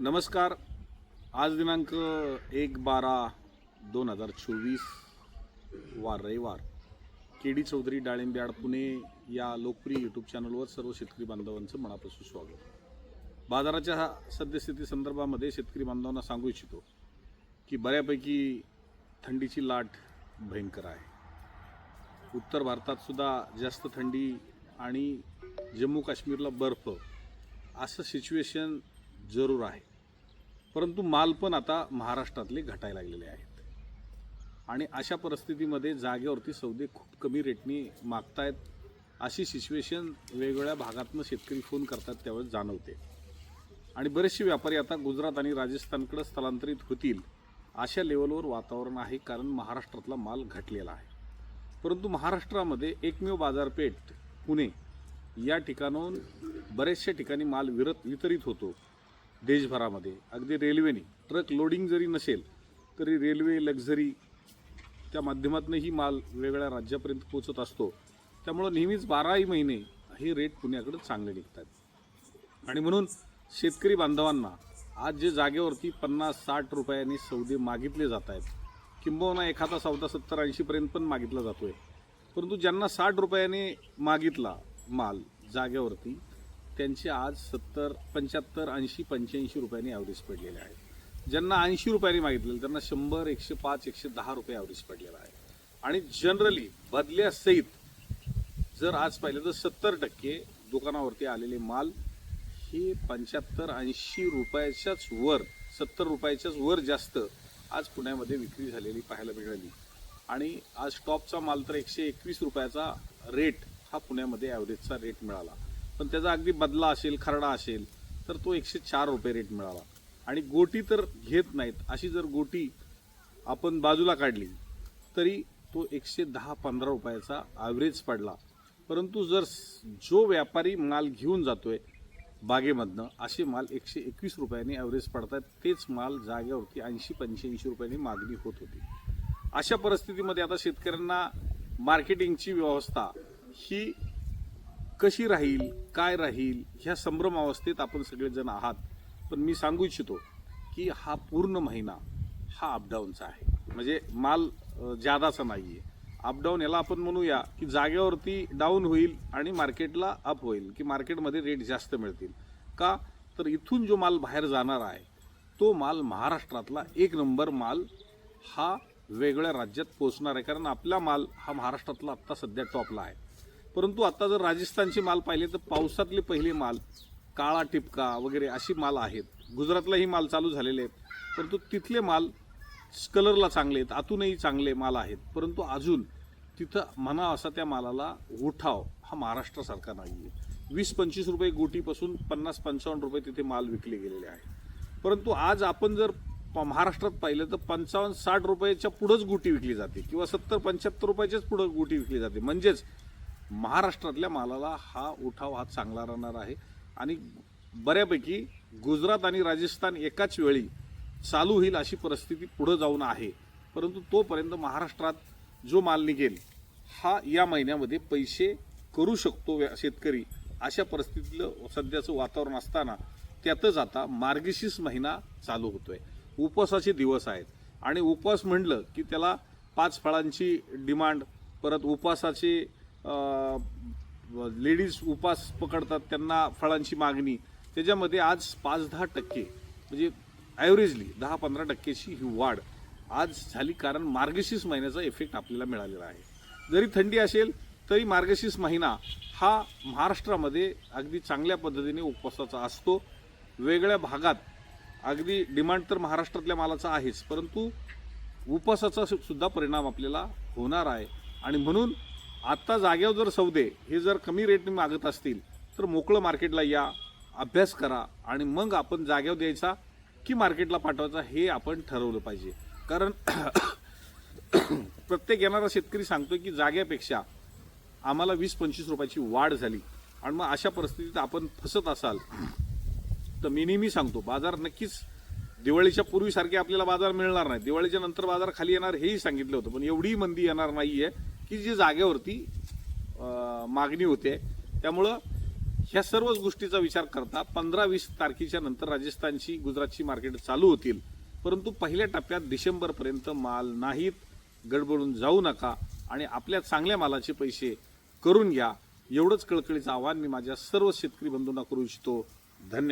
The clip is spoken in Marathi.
नमस्कार. आज दिनांक एक बारा दोन हजार चोवीस वार रविवार. के डी चौधरी डाळिंब्याड पुणे या लोकप्रिय यूट्यूब चॅनलवर सर्व शेतकरी बांधवांचं मनापासून स्वागत. बाजाराच्या हा सद्यस्थिती संदर्भामध्ये शेतकरी बांधवांना सांगू इच्छितो की बऱ्यापैकी थंडीची लाट भयंकर आहे. उत्तर भारतातसुद्धा जास्त थंडी आणि जम्मू काश्मीरला बर्फ. असं सिच्युएशन जरूर आहे. परंतु माल पण आता महाराष्ट्रातले घटायला लागलेले आहेत. आणि अशा परिस्थितीमध्ये जागेवरती सौदे खूप कमी रेटनी मागतायत अशी सिच्युएशन वेगवेगळ्या भागातनं शेतकरी फोन करतात त्यावेळेस जाणवते. आणि बरेचसे व्यापारी आता गुजरात आणि राजस्थानकडे स्थलांतरित होतील अशा लेवलवर वातावरण आहे कारण महाराष्ट्रातला माल घटलेला आहे. परंतु महाराष्ट्रामध्ये एकमेव बाजारपेठ पुणे या ठिकाणाहून बरेचशा ठिकाणी माल विरत वितरित होतो. देशभरामध्ये. अगदी रेल्वेने. ट्रक लोडिंग जरी नसेल तरी रेल्वे लक्झरी त्या माध्यमातूनही माल वेगवेगळ्या राज्यापर्यंत पोचत असतो. त्यामुळं नेहमीच बाराही महिने हे रेट पुण्याकडे चांगले निघतात. आणि म्हणून शेतकरी बांधवांना आज जे जागेवरती पन्नास साठ रुपयांनी सौदे मागितले जात आहेत किंबहुना एखादा सौदा सत्तर ऐंशीपर्यंत पण मागितला जातो आहे परंतु ज्यांना साठ रुपयाने मागितला माल जागेवरती त्यांचे आज सत्तर पंच्याहत्तर ऐंशी पंच्याऐंशी रुपयांनी ॲव्हरेज पडलेले आहे. ज्यांना ऐंशी रुपयांनी मागितलेलं त्यांना शंभर एकशे पाच एकशे दहा रुपये ॲव्हरेज पडलेला आहे. आणि जनरली बदल्यासहित जर आज पाहिलं तर सत्तर टक्के दुकानावरती आलेले माल हे पंच्याहत्तर ऐंशी रुपयाच्याच वर सत्तर रुपयाच्याच वर जास्त आज पुण्यामध्ये विक्री झालेली पाहायला मिळाली. आणि आज टॉपचा माल तर एकशे एकवीस रुपयाचा रेट हा पुण्यामध्ये ॲव्हरेजचा रेट मिळाला. पण त्याचा अगदी बदला असेल खरडा असेल तर तो एकशे चार रुपये रेट मिळाला आणि गोटी तर घेत नाहीत. अशी जर गोटी आपण बाजूला काढली तरी तो एकशे दहा पंधरा रुपयाचा ॲव्हरेज पडला. परंतु जर जो व्यापारी माल घेऊन जातोय बागेमधनं असे माल एकशे एकवीस रुपयाने ॲव्हरेज पडतात तेच माल जागेवरती ऐंशी पंच्याऐंशी रुपयांनी मागणी होत होती. अशा परिस्थितीमध्ये आता शेतकऱ्यांना मार्केटिंगची व्यवस्था ही कशी राहील काय राहील ह्या संभ्रम अवस्थेत आपण सगळेजण आहात. पण मी सांगू इच्छितो की हा पूर्ण महिना हा अपडाऊनचा आहे. म्हणजे माल जादाचा नाही आहे अपडाऊन याला आपण म्हणूया की जागेवरती डाऊन होईल आणि मार्केटला अप होईल की मार्केटमध्ये रेट जास्त मिळतील. का? तर इथून जो माल बाहेर जाणार आहे तो माल महाराष्ट्रातला एक नंबर माल हा वेगळ्या राज्यात पोहोचणार आहे. कारण आपला माल हा महाराष्ट्रातला आत्ता सध्या टॉपला आहे. परंतु आता जर राजस्थानचे माल पाहिले तर पावसातले पहिले माल काळा टिपका वगैरे अशी माल आहेत. गुजरातलाही माल चालू झालेले आहेत. परंतु तिथले माल कलरला चांगले आहेत आतूनही चांगले माल आहेत. परंतु अजून तिथं म्हणा असा त्या मालाला उठाव हा महाराष्ट्रासारखा नाही आहे वीस पंचवीस रुपये गोटीपासून पन्नास पंचावन्न रुपये तिथे माल विकले गेलेले आहे परंतु आज आपण जर प- महाराष्ट्रात पाहिलं तर पंचावन्न साठ रुपयाच्या पुढंच गोटी विकली जाते किंवा सत्तर पंच्याहत्तर रुपयाच्याच पुढं गोटी विकली जाते. म्हणजेच महाराष्ट्रातल्या मालाला हा उठाव हा चांगला राहणार आहे. आणि बऱ्यापैकी गुजरात आणि राजस्थान एकाच वेळी चालू होईल अशी परिस्थिती पुढं जाऊन आहे. परंतु तोपर्यंत महाराष्ट्रात जो माल निघेल हा या महिन्यामध्ये पैसे करू शकतो शेतकरी अशा परिस्थितीतलं सध्याचं वातावरण असताना त्यातच आता मार्गशीर्ष महिना चालू होतोय. उपवासाचे दिवस आहेत आणि उपवास म्हणलं की त्याला पाच फळांची डिमांड परत उपवासाचे लेडीज उपवास पकडतात त्यांना फळांची मागणी. त्याच्यामध्ये आज पाच दहा टक्के म्हणजे ॲव्हरेजली दहा पंधरा टक्केची ही वाढ आज झाली कारण मार्गशीर्ष महिन्याचा इफेक्ट आपल्याला मिळालेला आहे. जरी थंडी असेल तरी मार्गशीर्ष महिना हा महाराष्ट्रामध्ये अगदी चांगल्या पद्धतीने उपवासाचा असतो. वेगळ्या भागात अगदी डिमांड तर महाराष्ट्रातल्या मालाचा आहेच परंतु उपवासाचा सु- सुद्धा परिणाम आपल्याला होणार आहे. आणि म्हणून आत्ता जाग्यावर जर सौदे हे जर कमी रेटने मागत असतील तर मोकळं मार्केटला या अभ्यास करा आणि मग आपण जाग्यावर द्यायचा की मार्केटला पाठवायचा हे आपण ठरवलं पाहिजे. कारण प्रत्येक येणारा शेतकरी सांगतोय की जाग्यापेक्षा आम्हाला वीस पंचवीस रुपयाची वाढ झाली. आणि मग अशा परिस्थितीत आपण फसत असाल तर मी नेहमी सांगतो बाजार नक्कीच दिवाळीच्या पूर्वीसारखे आपल्याला बाजार मिळणार नाही. दिवाळीच्या नंतर बाजार खाली येणार हेही सांगितलं होतं पण एवढी मंदी येणार नाही आहे की जी जागेवरती मागणी होते. त्यामुळं ह्या सर्वच गोष्टीचा विचार करता पंधरा वीस तारखेच्या नंतर राजस्थानची गुजरातची मार्केट चालू होतील. परंतु पहिल्या टप्प्यात डिसेंबरपर्यंत माल नाहीत गडबडून जाऊ नका आणि आपल्या चांगल्या मालाचे पैसे करून घ्या. एवढंच कळकळीचं आव्हान मी माझ्या सर्व शेतकरी बंधूंना करू इच्छितो. धन्यवाद.